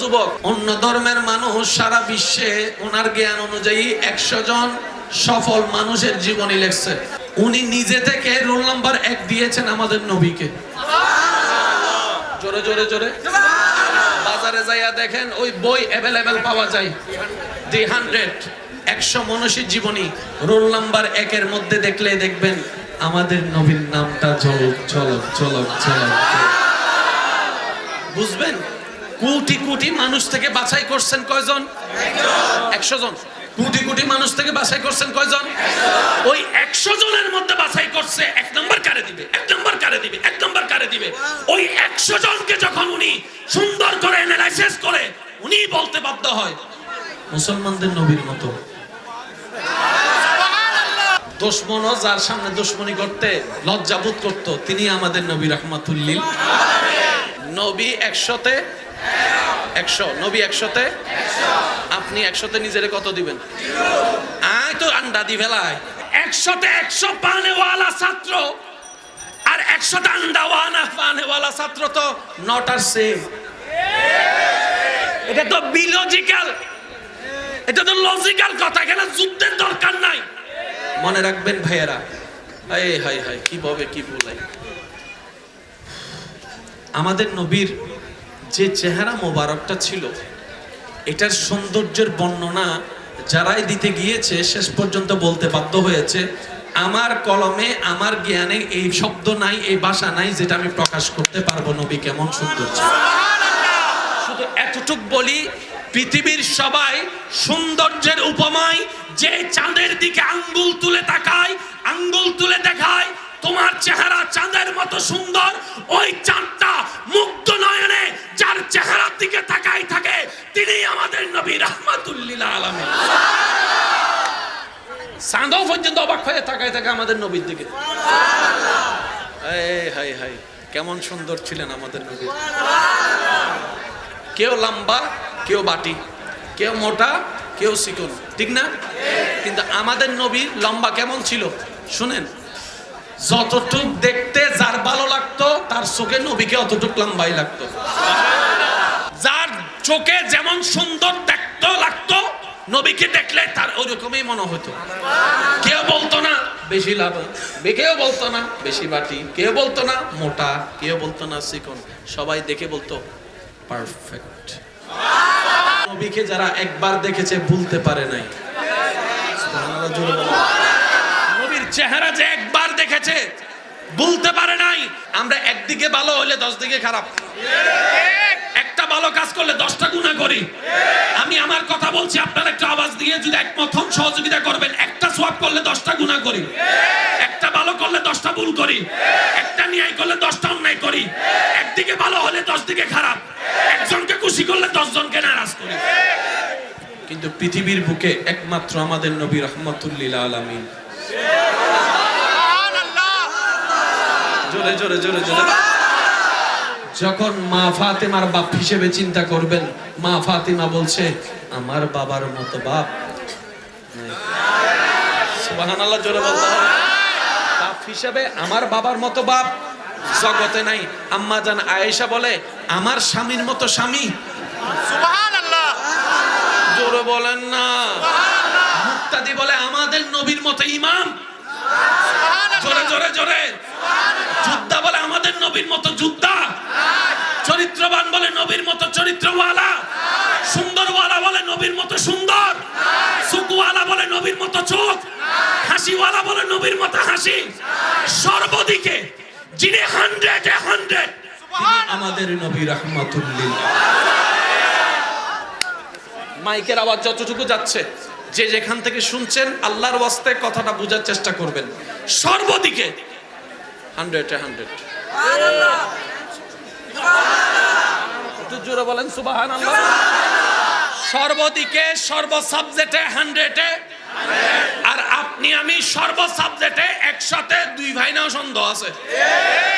যুবক, অন্য ধর্মের মানুষ সারা বিশ্বে ওনার জ্ঞান অনুযায়ী একশো জন সফল মানুষের জীবনী লেখছে। উনি নিজে থেকে রোল নাম্বার এক দিয়েছেন আমাদের নবীকে। জোরে জোরে জোরে। বাজারে যাইয়া দেখেন ওই বই অ্যাভেলেবেল পাওয়া যায়। দি হান্ড্রেড একশো মানুষের জীবনী। রোল নাম্বার একের মধ্যে দেখলে দেখবেন আমাদের নবীর নামটা ঝলক ঝলক ঝলক ঝলক। বুঝবেন? কোটি কোটি মানুষ থেকে বাছাই করছেন কয়জন? একশো জন। কোটি কোটি মানুষ থেকে বাছাই করছেন কয়জন? ওই একশো জনের মধ্যে বাছাই করছে, এক নম্বর কারে দিবে? এক নম্বর কারে দিবে? এক নম্বর কারে দিবে? ওই একশো জনকে যখন উনি সুন্দর করে অ্যানালাইসিস করে, উনি বলতে বাধ্য হয়, মুসলমানদের নবীর মতো। দুশ্মনও যার সামনে দুশ্মনী করতে লজ্জাবোধ করত তিনি আমাদের নবী রহমাতুল্লিল। নবী একশোতে একশো, নবী একশোতে? আপনি একশোতে নিজেরে কত দিবেন? আয় তো আন্ডা দি ফেলায় একশোতে একশো পানেওয়ালা ছাত্র, আর একশোতে আন্ডাওয়ানা পানেওয়ালা ছাত্র তো নট আর সেম এটা তো বিলজিক্যাল এটা তো লজিক্যাল কথা, এখানে যুদ্ধের দরকার নাই। মনে রাখবেন ভাইয়েরা হাই হাই কি ভাবে, কি বলাই। আমাদের নবীর যে চেহারা মোবারকটা ছিল এটার সৌন্দর্যের বর্ণনা যারাই দিতে গিয়েছে শেষ পর্যন্ত বলতে বাধ্য হয়েছে আমার কলমে আমার জ্ঞানে এই শব্দ নাই এই ভাষা নাই যেটা আমি প্রকাশ করতে পারব। নবী কেমন সুন্দর শুধু এতটুক বলি পৃথিবীর সবাই সৌন্দর্যের উপমায় যে চাঁদের দিকে আঙ্গুল তুলে তাকায় আঙ্গুল তুলে দেখায় তোমার চেহারা চাঁদের মতো সুন্দর ওই চাঁদটা নবী পর্যন্ত অবাক হয়ে তাকাই থাকে আমাদের নবীর দিকে। হাই হাই কেমন সুন্দর ছিলেন আমাদের নবী। কেউ লম্বা, কেউ বাটি, কেউ মোটা, কেউ চিকন ঠিক না? কিন্তু আমাদের নবী লম্বা কেমন ছিল, শুনেন? যতটুক দেখতে যার ভালো লাগতো, তার চোখে নবীকে অতটুক লম্বাই লাগতো। যার চোখে যেমন সুন্দর লাগতো? নবীকে দেখলে তার ওইরকমই মনে হতো। কেউ বলতো না, বেশি লাভ কেউ বলতো না, বেশি বাটি। কেউ বলতো না, মোটা। কেউ বলতো না, চিকন। সবাই দেখে বলতো, পারফেক্ট। নবীকে যারা একবার দেখেছে, ভুলতে পারে নাই। নবীর চেহারা যে একবার দেখেছে, ভুলতে পারে নাই। আমরা একদিকে ভালো হলে দশ দিকে খারাপ। কাজ করলে দশটা গুণা করি। আমি আমার কথা বলছি আপনার একটা আওয়াজ দিয়ে যদি একমত হন সহযোগিতা করবেন। একটা সোয়াব করলে দশটা গুণা করি। একটা ভালো করলে দশটা ভুল করি। একটা ন্যায় করলে দশটা অন্যায় করি। একদিকে ভালো হলে দশ দিকে খারাপ। একজনকে খুশি করলে দশজনকে নারাজ করি। কিন্তু পৃথিবীর বুকে একমাত্র আমাদের নবী রহমতুল্লিল আলমিন। জোরে জোরে জোরে জোরে। যখন মা ফাতেমার বাপ হিসেবে চিন্তা করবেন মা ফাতেমা বলছে আমার বাবার মতো বাপ। বাপ হিসেবে আমার বাবার মতো বাপ জগতে নাই। আম্মা জান আয়েশা বলে আমার স্বামীর মতো স্বামী। জোরে বলেন না। মুক্তাদি বলে আমাদের নবীর মতো ইমাম। জোরে জোরে জোরে। যোদ্ধা বলে আমাদের নবীর মতো যোদ্ধা। হাসিওয়ালা বলে নবীর মতো হাসি। সর্বদিকে যিনি হান্ড্রেড এ হান্ড্রেড আমাদের নবী রহমাতুল্লিল। মাইকের আওয়াজ যতটুকু যাচ্ছে যে যেখান থেকে শুনছেন আল্লাহর ওয়াস্তে কথাটা বোঝার চেষ্টা করবেন। সর্বদিকে হান্ড্রেড এ হান্ড্রেড একটু জোরে বলেন সুবাহান সর্বদিকে সর্ব সাবজেক্টে হান্ড্রেডে আর আপনি আমি সর্ব সাবজেক্টে একসাথে দুই ভাই নাও সন্দেহ আছে।